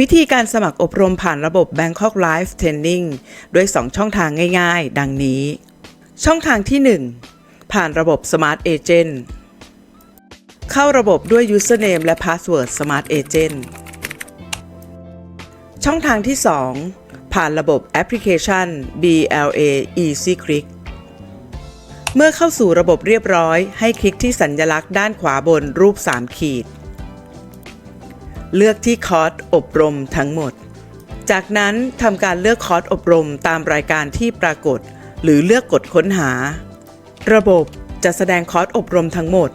วิธีการสมัครอบรมผ่านระบบ Bangkok Live Training ด้วย 2 ช่องทางง่าย ๆ ดังนี้ ช่องทางที่ 1 ผ่านระบบ Smart Agent เข้าระบบด้วย Username และ Password Smart Agent ช่องทางที่ 2 ผ่านระบบแอปพลิเคชัน BLA Easy Click เมื่อเข้าสู่ระบบเรียบร้อย ให้คลิกที่สัญลักษณ์ด้านขวาบนรูป 3 ขีด เลือกที่คอร์สอบรมทั้งหมด จากนั้นทำการเลือกคอร์สอบรมตามรายการที่ปรากฏ หรือเลือกกดค้นหา ระบบจะแสดงคอร์สอบรมทั้งหมด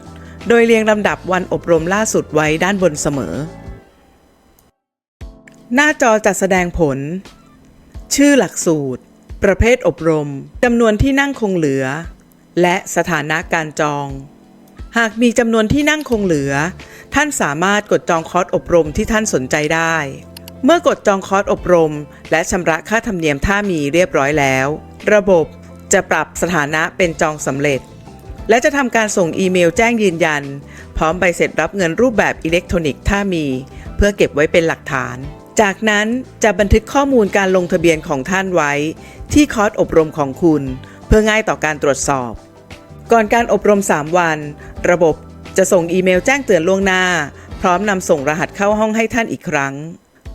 โดยเรียงลำดับวันอบรมล่าสุดไว้ด้านบนเสมอ หน้าจอจะแสดงผล ชื่อหลักสูตร ประเภทอบรมจำนวนที่นั่งคงเหลือ และสถานะการจอง หากมีจำนวนที่นั่งคงเหลือ ท่านสามารถกดจองคอร์สอบรมที่ท่านสนใจได้ เมื่อกดจองคอร์สอบรม และชำระค่าธรรมเนียมถ้ามีเรียบร้อยแล้ว ระบบจะปรับสถานะเป็นจองสำเร็จ และจะทำการส่งอีเมลแจ้งยืนยัน พร้อมใบเสร็จรับเงินรูปแบบอิเล็กทรอนิกส์ถ้ามี เพื่อเก็บไว้เป็นหลักฐาน จากนั้นจะบันทึกข้อมูลการลงทะเบียนของท่านไว้ ที่คอร์สอบรมของคุณ เพื่อง่ายต่อการตรวจสอบ ก่อนการอบรม 3 วัน ระบบจะส่งอีเมลแจ้งเตือนล่วงหน้า พร้อมนำส่งรหัสเข้าห้องให้ท่านอีกครั้ง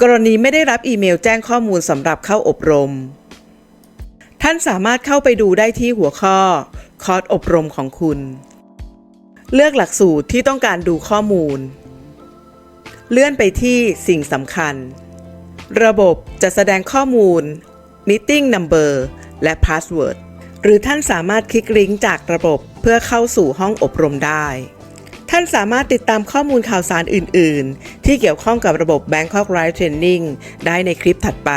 กรณีไม่ได้รับอีเมลแจ้งข้อมูลสำหรับเข้าอบรม ท่านสามารถเข้าไปดูได้ที่หัวข้อ คอร์สอบรมของคุณ เลือกหลักสูตรที่ต้องการดูข้อมูล เลื่อนไปที่สิ่งสำคัญ ระบบจะแสดงข้อมูล Meeting Number และ Password หรือท่านสามารถคลิกลิงก์จากระบบเพื่อเข้าสู่ห้องอบรมได้ ท่านสามารถติดตามข้อมูลข่าวสารอื่น ๆ ที่เกี่ยวข้องกับระบบ Bangkok Live Training ได้ในคลิปถัดไป